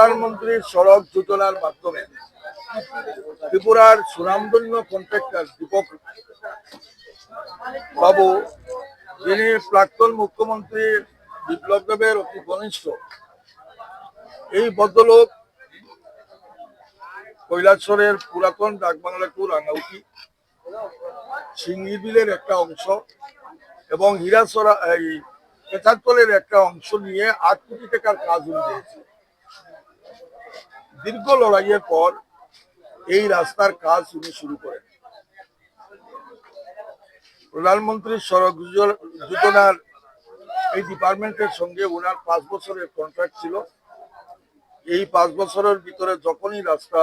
প্রধানমন্ত্রীর সড়ক যোজনার মাধ্যমে ত্রিপুরার সুনামধন্য কন্ট্রাক্টর দীপক বাবু, যিনি প্রাক্তন মুখ্যমন্ত্রী বিপ্লব দেবের অতি ঘনিষ্ঠ এই ভদ্রলোক কৈলাসরের পুরাতন ডাকবাংলা টু রাঙ্গাউটি সিঙ্গি একটা অংশ এবং হীরাসরা, এই পেছাতলের একটা অংশ নিয়ে আট কোটি টাকার কাজ দিয়েছে দীর্ঘ লড়াইয়ের পর এই রাস্তার কাজ উনি শুরু করেন। প্রধানমন্ত্রী সড়ক যোজনার এই ডিপার্টমেন্টের সঙ্গে ওনার পাঁচ বছরের কন্ট্রাক্ট ছিল। এই পাঁচ বছরের ভিতরে যখনই রাস্তা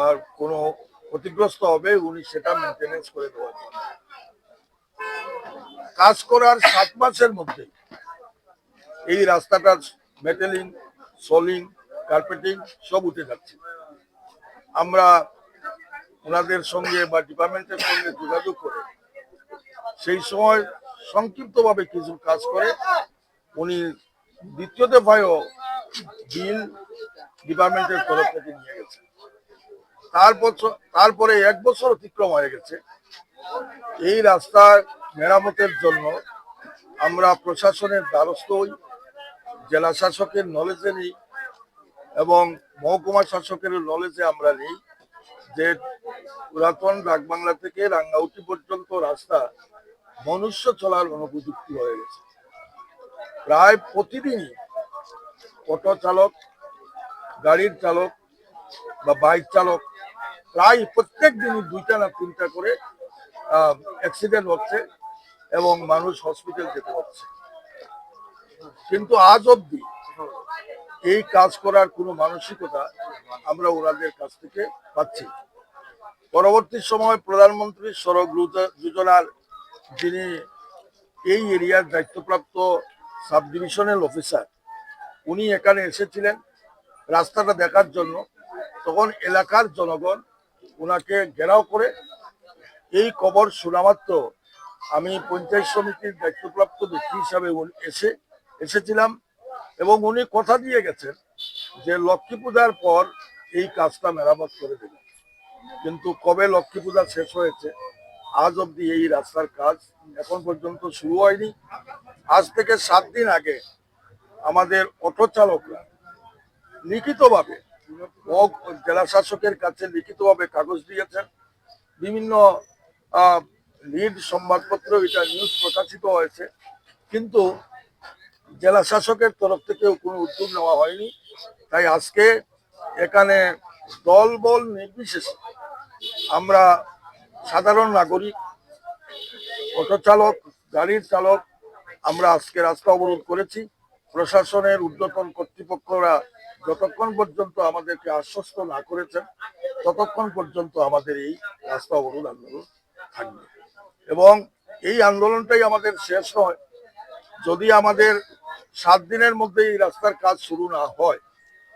আর কোনো ক্ষতিগ্রস্ত হবে, উনি সেটা মেনটেনেন্স করে দেওয়ার কাজ করার সাত মাসের মধ্যে এই রাস্তাটার মেটেলিং সোলিং কার্পেটিং সব উঠে যাচ্ছে। আমরা ওনাদের সঙ্গে বা ডিপার্টমেন্টের সঙ্গে যোগাযোগ করে সেই সময় সংক্ষিপ্তভাবে কিছু কাজ করে উনি দ্বিতীয় দফায়ও বিল ডিপার্টমেন্টের তরফ থেকে নিয়ে গেছে। তার বছর তারপরে এক বছর অতিক্রম হয়ে গেছে। এই রাস্তার মেরামতের জন্য আমরা প্রশাসনের দ্বারস্থ হই, জেলা শাসকের নলেজে নিই এবং মহকুমা শাসকের নলেজে আমরা নিই যে পুরাতন ডাকবাংলা থেকে রাঙ্গাউটি পর্যন্ত রাস্তা মনুষ্য চলার অনুপযুক্ত হয়ে গেছে। প্রায় প্রতিদিনই অটো চালক, গাড়ির চালক বা বাইক চালক প্রায় প্রত্যেক দিনই দুইটা না তিনটা করে অ্যাক্সিডেন্ট হচ্ছে এবং মানুষ হসপিটাল যেতে হচ্ছে। কিন্তু আজ অবধি এই কাজ করার কোনো মানসিকতা আমরা ওনাদের কাছ থেকে পাচ্ছি। পরবর্তী সময় প্রধানমন্ত্রী সড়ক যোজনার যিনি এই এরিয়ার দায়িত্বপ্রাপ্ত সাব ডিভিশনাল অফিসার, উনি এখানে এসেছিলেন রাস্তাটা দেখার জন্য। তখন এলাকার জনগণ ওনাকে ঘেরাও করে এই খবর শোনামাত্র আমি পঞ্চায়েত সমিতির দায়িত্বপ্রাপ্ত ব্যক্তি হিসাবে এসে, এসেছিলাম। এবং উনি কথা দিয়ে গেছেন যে লক্ষ্মী পূজার পর এই কাজটা মেরামত করে দেবেন। কিন্তু কবে লক্ষ্মী পূজা শেষ হয়েছে, আজ অবধি এই রাস্তার কাজ এখন পর্যন্ত শুরু হয়নি। আজ থেকে সাত দিন আগে আমাদের অটো চালকরা লিখিতভাবে জেলা শাসকের কাছে লিখিতভাবে কাগজ দিয়েছেন। বিভিন্ন লিড সংবাদপত্র, এটা নিউজ প্রকাশিত হয়েছে। কিন্তু জেলা শাসকের তরফ থেকেও কোনো উদ্যোগ নেওয়া হয়নি। তাই আজকে এখানে দল বল নির্বিশেষে আমরা সাধারণ নাগরিক, অটো চালক, গাড়ির চালক আমরা আজকে রাস্তা অবরোধ করেছি। প্রশাসনের ঊর্ধ্বতন কর্তৃপক্ষরা যতক্ষণ পর্যন্ত আমাদেরকে আশ্বস্ত না করেছেন, ততক্ষণ পর্যন্ত আমাদের এই রাস্তা অবরোধ আন্দোলন থাকবে। এবং এই আন্দোলনটাই আমাদের শেষ নয়। যদি আমাদের সাত দিনের মধ্যে এই রাস্তার কাজ শুরু না হয়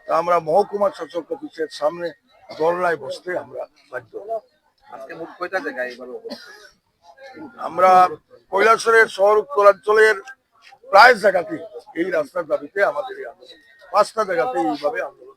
তা আমরা মহকুমা শাসক অফিসের সামনে দরলায় বসতে আমরা বাধ্য। আমরা কৈলাসরের শহর উত্তরাঞ্চলের প্রায় জায়গাতেই এই রাস্তার দাবিতে আমাদের পাঁচটা জায়গাতে এইভাবে আন্দোলন।